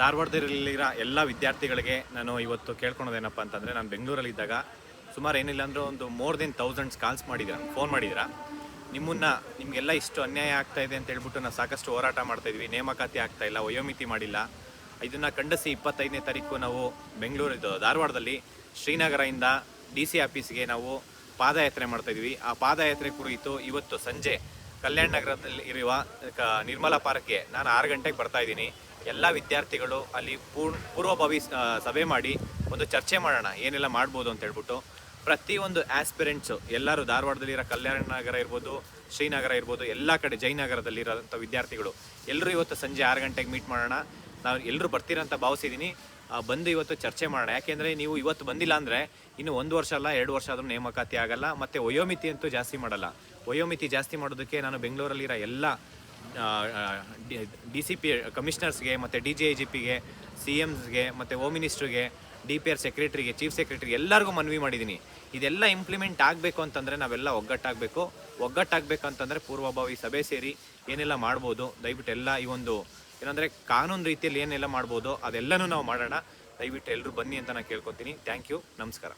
ಧಾರವಾಡದಲ್ಲಿರೋ ಎಲ್ಲ ವಿದ್ಯಾರ್ಥಿಗಳಿಗೆ ನಾನು ಇವತ್ತು ಕೇಳ್ಕೊಳೋದೇನಪ್ಪ ಅಂತಂದರೆ, ನಾನು ಬೆಂಗಳೂರಲ್ಲಿದ್ದಾಗ ಸುಮಾರು ಏನಿಲ್ಲ ಅಂದರೂ ಒಂದು ಮೋರ್ ದೆನ್ ತೌಸಂಡ್ಸ್ ಕಾಲ್ಸ್ ಮಾಡಿದ್ರ ಫೋನ್ ಮಾಡಿದ್ದೀರಾ ನಿಮ್ಮನ್ನು, ನಿಮಗೆಲ್ಲ ಇಷ್ಟು ಅನ್ಯಾಯ ಆಗ್ತಾ ಇದೆ ಅಂತ ಹೇಳ್ಬಿಟ್ಟು ನಾವು ಸಾಕಷ್ಟು ಹೋರಾಟ ಮಾಡ್ತಾಯಿದ್ವಿ ನೇಮಕಾತಿ ಆಗ್ತಾ ಇಲ್ಲ, ವಯೋಮಿತಿ ಮಾಡಿಲ್ಲ. ಇದನ್ನು ಖಂಡಿಸಿ ಇಪ್ಪತ್ತೈದನೇ ತಾರೀಕು ನಾವು ಬೆಂಗಳೂರು, ಇದು ಧಾರವಾಡದಲ್ಲಿ ಶ್ರೀನಗರದಿಂದ ಡಿ ಸಿ ಆಫೀಸ್ಗೆ ನಾವು ಪಾದಯಾತ್ರೆ ಮಾಡ್ತಾಯಿದ್ವಿ ಆ ಪಾದಯಾತ್ರೆ ಕುರಿತು ಇವತ್ತು ಸಂಜೆ ಕಲ್ಯಾಣ ನಗರದಲ್ಲಿ ಇರುವ ನಿರ್ಮಲಾ ಪಾರ್ಕ್ಗೆ ನಾನು ಆರು ಗಂಟೆಗೆ ಬರ್ತಾ ಇದ್ದೀನಿ. ಎಲ್ಲ ವಿದ್ಯಾರ್ಥಿಗಳು ಅಲ್ಲಿ ಪೂರ್ಣ ಪೂರ್ವಭಾವಿ ಸಭೆ ಮಾಡಿ ಒಂದು ಚರ್ಚೆ ಮಾಡೋಣ, ಏನೆಲ್ಲ ಮಾಡ್ಬೋದು ಅಂತ ಹೇಳ್ಬಿಟ್ಟು ಪ್ರತಿಯೊಂದು ಆಸ್ಪಿರೆಂಟ್ಸು ಎಲ್ಲರೂ ಧಾರವಾಡದಲ್ಲಿರೋ ಕಲ್ಯಾಣ ನಗರ ಇರ್ಬೋದು, ಶ್ರೀನಗರ ಇರ್ಬೋದು, ಎಲ್ಲ ಕಡೆ ಜಯನಗರದಲ್ಲಿರೋಂಥ ವಿದ್ಯಾರ್ಥಿಗಳು ಎಲ್ಲರೂ ಇವತ್ತು ಸಂಜೆ ಆರು ಗಂಟೆಗೆ ಮೀಟ್ ಮಾಡೋಣ. ನಾವು ಎಲ್ಲರೂ ಬರ್ತೀರಂತ ಭಾವಿಸಿದ್ದೀನಿ ಬಂದು ಇವತ್ತು ಚರ್ಚೆ ಮಾಡೋಣ. ಯಾಕೆಂದರೆ ನೀವು ಇವತ್ತು ಬಂದಿಲ್ಲ ಅಂದರೆ ಇನ್ನು ಒಂದು ವರ್ಷ ಅಲ್ಲ, ಎರಡು ವರ್ಷ ಆದರೂ ನೇಮಕಾತಿ ಆಗಲ್ಲ, ಮತ್ತು ವಯೋಮಿತಿ ಅಂತೂ ಜಾಸ್ತಿ ಮಾಡಲ್ಲ. ವಯೋಮಿತಿ ಜಾಸ್ತಿ ಮಾಡೋದಕ್ಕೆ ನಾನು ಬೆಂಗಳೂರಲ್ಲಿರೋ ಎಲ್ಲ ಡಿ ಸಿ ಪಿ ಕಮಿಷನರ್ಸ್ಗೆ ಮತ್ತು ಡಿ ಜಿ ಐ ಜಿ ಪಿಗೆ ಸಿ ಎಮ್ಸ್ಗೆ ಮತ್ತು ಹೋಮ್ ಮಿನಿಸ್ಟ್ರಿಗೆ ಡಿ ಪಿ ಆರ್ ಸೆಕ್ರೆಟ್ರಿಗೆ ಚೀಫ್ ಸೆಕ್ರೆಟರಿ ಎಲ್ಲರಿಗೂ ಮನವಿ ಮಾಡಿದ್ದೀನಿ. ಇದೆಲ್ಲ ಇಂಪ್ಲಿಮೆಂಟ್ ಆಗಬೇಕು ಅಂತಂದರೆ ನಾವೆಲ್ಲ ಒಗ್ಗಟ್ಟಾಗಬೇಕು. ಒಗ್ಗಟ್ಟಾಗಬೇಕಂತಂದರೆ ಪೂರ್ವಭಾವಿ ಸಭೆ ಸೇರಿ ಏನೆಲ್ಲ ಮಾಡ್ಬೋದು, ದಯವಿಟ್ಟು ಎಲ್ಲ ಈ ಒಂದು ಏನಂದರೆ ಕಾನೂನು ರೀತಿಯಲ್ಲಿ ಏನೆಲ್ಲ ಮಾಡ್ಬೋದು ಅದೆಲ್ಲನೂ ನಾವು ಮಾಡೋಣ. ದಯವಿಟ್ಟು ಎಲ್ಲರೂ ಬನ್ನಿ ಅಂತ ನಾನು ಕೇಳ್ಕೊತೀನಿ. ಥ್ಯಾಂಕ್ ಯು ನಮಸ್ಕಾರ.